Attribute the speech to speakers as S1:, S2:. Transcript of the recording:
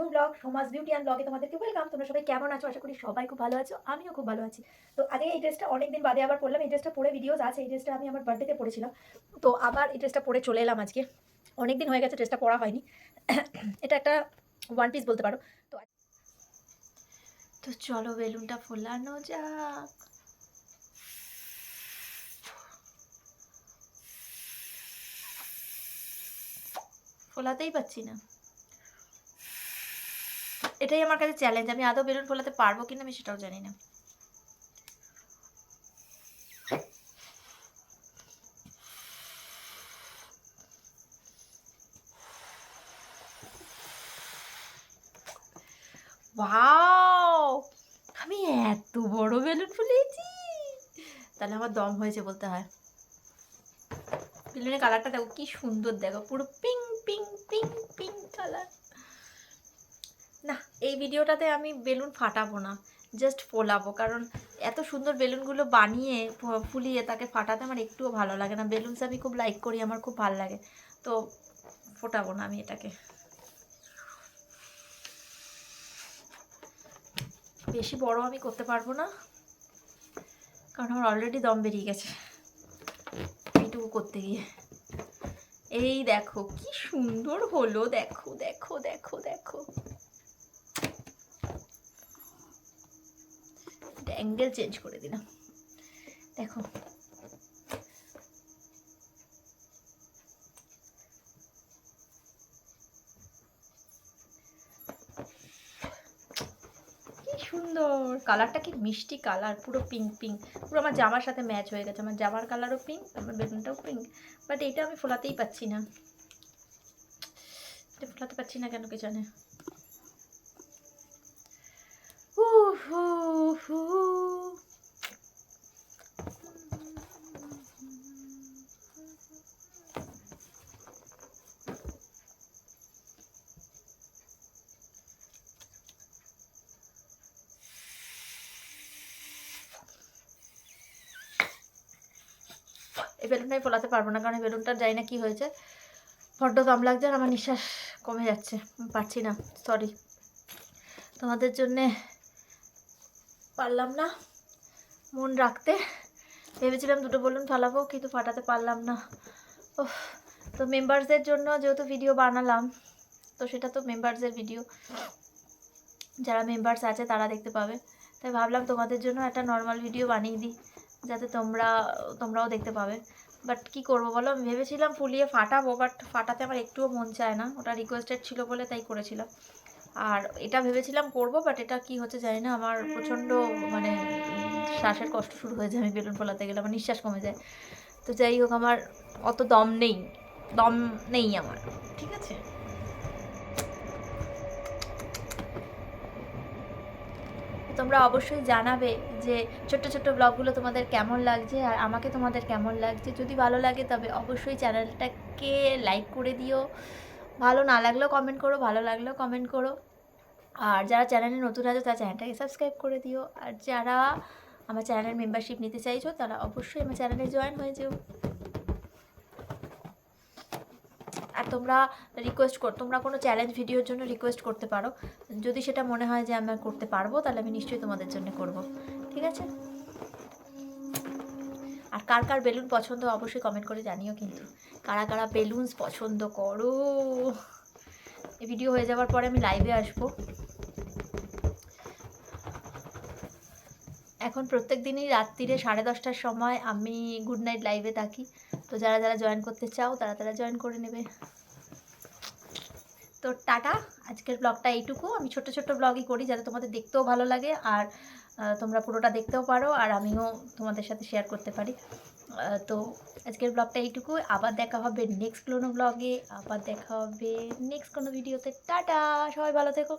S1: New blog সমাজ beauty and ব্লগে তোমাদেরকে ওয়েলকাম তোমরা সবাই কেমন আছো? আশা করি সবাই খুব ভালো আছো, আমিও খুব ভালো আছি। তো আগে এই ড্রেসটা অনেকদিন বাদে আবার পরলাম, এই ড্রেসটা পরে ভিডিওস আছে, এই ড্রেসটা আমি আমার বার্থডেতে পরেছিলাম। তো আবার এই ড্রেসটা পরে চলে এলাম আজকে। অনেকদিন হয়ে গেছে ড্রেসটা পরা হয়নি। এটা একটা ওয়ান পিস বলতে পারো। তো তো চলো বেলুনটা ফোলানো যাক। ফোলাতেই পাচ্ছি না। এটাই আমার কাছে চ্যালেঞ্জ আমি আদৌ বেলুন ফোলাতে পারব কিনা আমি সেটাও জানি না। আমি এত বড় বেলুন ফুলিয়েছি তাহলে আমার দম হয়েছে বলতে হয়। বেলুনের কালারটা দেখো, কি সুন্দর দেখো, পুরো pink pink pink pink colour এই ভিডিওটাতে আমি বেলুন ফাটাবো না জাস্ট ফোলাবো। কারণ এত সুন্দর বেলুনগুলো বানিয়ে ফুলিয়ে তাকে ফাটাতে আমার একটুও ভালো লাগে না। বেলুনস আমি খুব লাইক করি, আমার খুব ভালো লাগে। তো ফোটাবো না আমি এটাকে। বেশি বড় আমি করতে পারব না, কারণ আমার অলরেডি দম বেরিয়ে গেছে। এইটুকু করতে গিয়ে। এই দেখো, কি সুন্দর হলো। দেখো দেখো দেখো দেখো। অ্যাঙ্গেল চেঞ্জ করে দিলাম। দেখো। সুন্দর। কালারটা কি মিষ্টি কালার পুরো পিঙ্ক পিঙ্ক পুরো আমার জামার সাথে ম্যাচ হয়ে গেছে। আমার জামার কালারও পিঙ্ক আমার বেলুনটাও পিঙ্ক বাট এটা আমি ফোলাতেই পাচ্ছি না। এটা ফোলাতে পাচ্ছি না কেন কে জানে? এই বেলুনটাই ফোলাতে পারব না, কারণ এই বেলুনটার জানি না কি হয়েছে। বড্ড দম লাগছে আর আমার নিঃশ্বাস কমে যাচ্ছে পারছি না সরি তোমাদের জন্যে পারলাম না মন রাখতে, ভেবেছিলাম দুটো বলুন ফালাবো, কিন্তু ফাটাতে পারলাম না। ওহ তো মেম্বার্সদের জন্য যেহেতু ভিডিও বানালাম, তো সেটা তো মেম্বার্সের ভিডিও যারা মেম্বার্স আছে তারা দেখতে পাবে। তাই ভাবলাম তোমাদের জন্য একটা নর্মাল ভিডিও বানিয়ে দিই। যাতে তোমরা, তোমরাও দেখতে পাবে। বাট কি করব বলো? আমি ভেবেছিলাম ফুলিয়ে ফাটাবো বাট ফাটাতে আমার একটুও মন চায় না। ওটা রিকোয়েস্টেড ছিল বলে তাই করেছিলাম। আর এটা ভেবেছিলাম করব বাট এটা কি হচ্ছে জানি না, আমার প্রচণ্ড মানে শ্বাসের কষ্ট শুরু হয়ে যায়। আমি বেলুন ফোলাতে গেলে আমার নিঃশ্বাস কমে যায়। তো যাই হোক, আমার অত দম নেই। দম নেই আমার। ঠিক আছে? তোমরা অবশ্যই জানাবে যে ছোট্ট ছোট্ট ব্লগগুলো তোমাদের কেমন লাগছে আর আমাকে তোমাদের কেমন লাগছে। যদি ভালো লাগে তবে অবশ্যই চ্যানেলটাকে লাইক করে দিও। ভালো না লাগলেও কমেন্ট করো, ভালো লাগলেও কমেন্ট করো। আর যারা চ্যানেলে নতুন আছে তারা চ্যানেলটাকে সাবস্ক্রাইব করে দিও। আর যারা আমার চ্যানেলের মেম্বারশিপ নিতে চাইছো তারা অবশ্যই আমার চ্যানেলে জয়েন হয়ে যেও। আর তোমরা রিকোয়েস্ট কর, তোমরা কোনো চ্যালেঞ্জ ভিডিওর জন্য রিকোয়েস্ট করতে পারো। যদি সেটা মনে হয় যে আমি করতে পারব, তাহলে আমি নিশ্চয়ই তোমাদের জন্য করব। ঠিক আছে? আর কার কার বেলুন পছন্দ অবশ্যই কমেন্ট করে জানিও কিন্তু। কারা কারা বেলুনস পছন্দ করো? এই ভিডিও হয়ে যাওয়ার পরে আমি লাইভে আসব। এখন প্রত্যেক দিনই রাত্রিরে সাড়ে দশটার সময় আমি গুড নাইট লাইভে থাকি। তো যারা যারা জয়েন করতে চাও তারা তারা জয়েন করে নেবে। তো টাটা। আজকের ব্লগটা এইটুকু। আমি ছোট ছোট ব্লগই করি যাতে তোমাদের দেখতেও ভালো লাগে আর তোমরা পুরোটা দেখতেও পারো আর আমিও তোমাদের সাথে শেয়ার করতে পারি। তো আজকের ব্লগটা এইটুকু। আবার দেখা হবে নেক্সট কোনো ব্লগে আবার দেখা হবে নেক্সট কোনো ভিডিওতে টাটা! সবাই ভালো থেকো।